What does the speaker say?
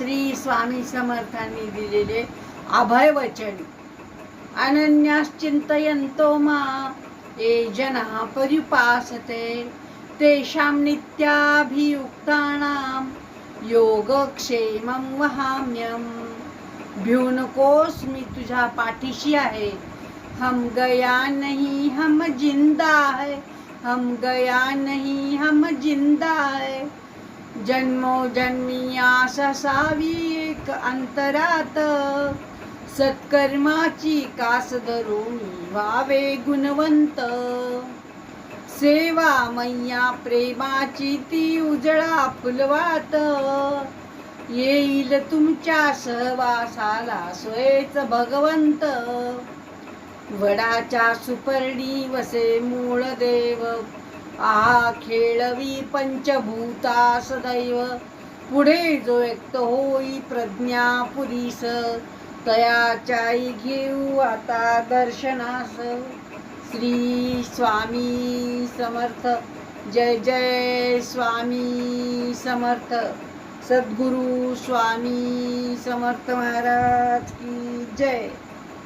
श्री स्वामी समर्थांनी दिलेले अभय वचन. अनन्याश्चिंतयन्तो मा ये जना परिपासते. तेषां नित्याभियुक्तानां योगक्षेमं वहाम्यम. भिऊ नकोस मी तुझ्या पाठीशी आहे. हम गया नहीं हम जिंदा है. हम गया नहीं हम जिंदा है. जन्मो जन्मी एक अंतरात. सत्कर्माची कास धरून व्हावे गुणवंत. सेवा मैया प्रेमाची ती उजळा फुलवात. येईल तुमच्या सहवासाला स्वयच भगवंत. वडाच्या सुपर्णी वसे मूळ देव. आहा खेळवी पंचभूता सदैव. पुढे जो व्यक्त होई प्रज्ञा पुरीस तयाचाई घेऊ आता दर्शनास. श्री स्वामी समर्थ. जय जय स्वामी समर्थ. सद्गुरु स्वामी समर्थ महाराज की जय.